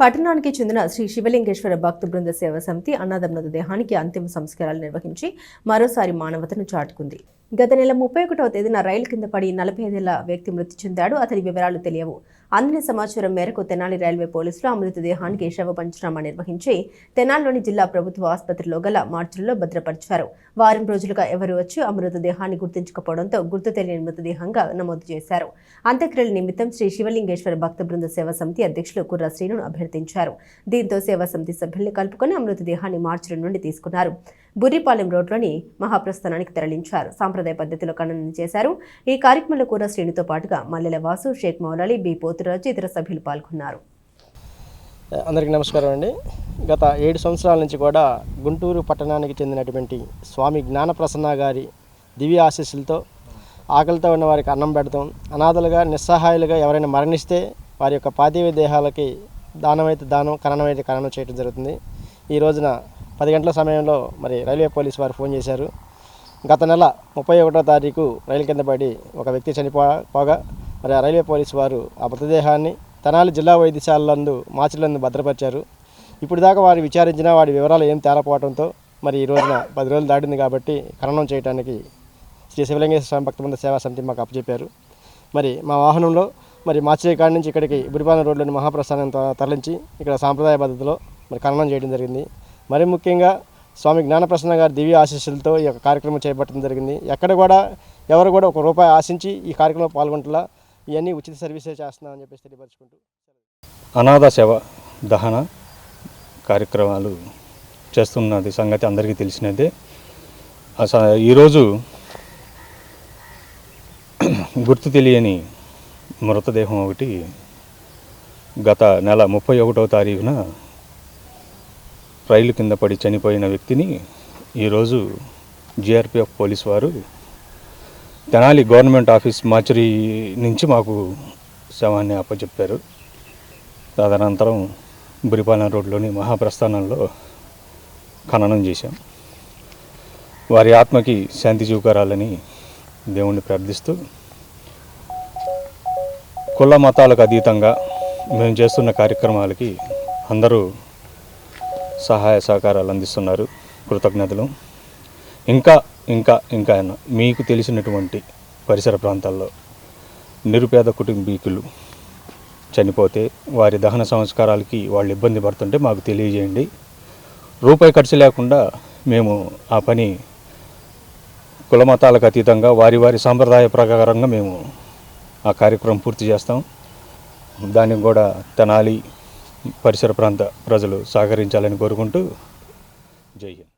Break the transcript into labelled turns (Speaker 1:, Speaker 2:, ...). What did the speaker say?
Speaker 1: పట్టణానికి చెందిన శ్రీ శివలింగేశ్వర భక్త బృంద సేవ సమితి అన్నదమ్ముల మృతదేహానికి అంతిమ సంస్కారాలు నిర్వహించి మరోసారి మానవతను చాటుకుంది. గత నెల ముప్పై ఒకటవ తేదీన రైలు కింద పడి నలభై ఐదేళ్ళ వ్యక్తి మృతి చెందాడు. అతని వివరాలు తెలియవు. అందిన సమాచారం మేరకు తెనాలి రైల్వే పోలీసులు ఆ మృతదేహానికి శవ పంచనామా నిర్వహించి తెనాలిలోని జిల్లా ప్రభుత్వ ఆసుపత్రిలో గల మార్చుల్లో భద్రపరిచారు. వారం రోజులుగా ఎవరు వచ్చి ఆ మృతదేహాన్ని గుర్తించకపోవడంతో గుర్తు తెలియని మృతదేహంగా నమోదు చేశారు. అంత్యక్రియల నిమిత్తం శ్రీ శివలింగేశ్వర భక్త బృంద సేవా సమితి అధ్యక్షులు కుర్ర శ్రీను అభ్యర్థించారు. దీంతో సేవా సమితి సభ్యుల్ని కలుపుకొని ఆ మృతదేహాన్ని మార్చుల నుండి తీసుకున్నారు. బుర్రిపాలెం రోడ్లోని మహాప్రస్థానానికి తరలించారు. సాంప్రదాయ పద్ధతిలో ఖననం చేశారు. ఈ కార్యక్రమంలో కూర శ్రేణితో పాటుగా మల్లెల వాసు షేక్ మౌలాలి బి పోతురాజు ఇతర సభ్యులు పాల్గొన్నారు.
Speaker 2: అందరికీ నమస్కారం అండి. గత ఏడు సంవత్సరాల నుంచి కూడా గుంటూరు పట్టణానికి చెందినటువంటి స్వామి జ్ఞానప్రసన్న గారి దివ్య ఆశీస్సులతో ఆకలితో ఉన్న వారికి అన్నం పెడతాం. అనాథలుగా నిస్సహాయాలుగా ఎవరైనా మరణిస్తే వారి యొక్క పార్థివ దేహాలకి దానమైతే దానం కరణమైతే కరణం చేయడం జరుగుతుంది. ఈ రోజున పది గంటల సమయంలో మరి రైల్వే పోలీస్ వారు ఫోన్ చేశారు. గత నెల ముప్పై ఒకటో తారీఖు రైలు కింద పడి ఒక వ్యక్తి చనిపోగా మరి ఆ రైల్వే పోలీసు వారు ఆ మృతదేహాన్ని తెనాలి జిల్లా వైద్యశాలందు మార్చిలందు భద్రపరిచారు. ఇప్పుడు దాకా వారు విచారించిన వాడి వివరాలు ఏం తేలపోవడంతో మరి ఈ రోజున పది రోజులు దాటింది కాబట్టి ఖననం చేయడానికి శ్రీ శివలింగేశ్వర స్వామి భక్తమంద సేవా సమితి మాకు అప్పచెప్పారు. మరి మా వాహనంలో మరి మాచిరే కాడి నుంచి ఇక్కడికి బుడిపాన రోడ్లోని మహాప్రస్థానం తరలించి ఇక్కడ సాంప్రదాయ పద్ధతిలో మరి ఖననం చేయడం జరిగింది. మరి ముఖ్యంగా స్వామి జ్ఞానప్రసన్న గారి దివ్య ఆశీస్సులతో ఈ యొక్క కార్యక్రమం చేపట్టడం జరిగింది. ఎక్కడ కూడా ఎవరు కూడా ఒక రూపాయి ఆశించి ఈ కార్యక్రమంలో పాల్గొంటలా ఇవన్నీ ఉచిత సర్వీసే చేస్తున్నామని చెప్పేసి తెలియపరచుకుంటూ
Speaker 3: అనాథ సేవ దహన కార్యక్రమాలు చేస్తున్నది సంగతి అందరికీ తెలిసినదే. అస ఈరోజు గుర్తు తెలియని మృతదేహం ఒకటి గత నెల ముప్పై ఒకటవ తారీఖున రైలు కింద పడి చనిపోయిన వ్యక్తిని ఈరోజు జిఆర్పిఎఫ్ పోలీస్ వారు తెనాలి గవర్నమెంట్ ఆఫీస్ మాచురి నుంచి మాకు శవాన్ని అప్పచెప్పారు తదనంతరం బురిపాలెం రోడ్లోని మహాప్రస్థానంలో ఖననం చేశాం. వారి ఆత్మకి శాంతి చూకరాలని దేవుణ్ణి ప్రార్థిస్తూ కుల మతాలకు అతీతంగా మేము చేస్తున్న కార్యక్రమాలకి అందరూ సహాయ సహకారాలు అందిస్తున్నారు. కృతజ్ఞతలు. ఇంకా ఇంకా ఇంకా మీకు తెలిసినటువంటి పరిసర ప్రాంతాల్లో నిరుపేద కుటుంబీకులు చనిపోతే వారి దహన సంస్కారాలకి వాళ్ళు ఇబ్బంది పడుతుంటే మాకు తెలియజేయండి. రూపాయి ఖర్చు లేకుండా మేము ఆ పని కులమతాలకు అతీతంగా వారి వారి సాంప్రదాయ ప్రకారంగా మేము ఆ కార్యక్రమం పూర్తి చేస్తాం. దానికి కూడా తెనాలి పరిసర ప్రాంత ప్రజలు సహకరించాలని కోరుకుంటూ జై హింద్.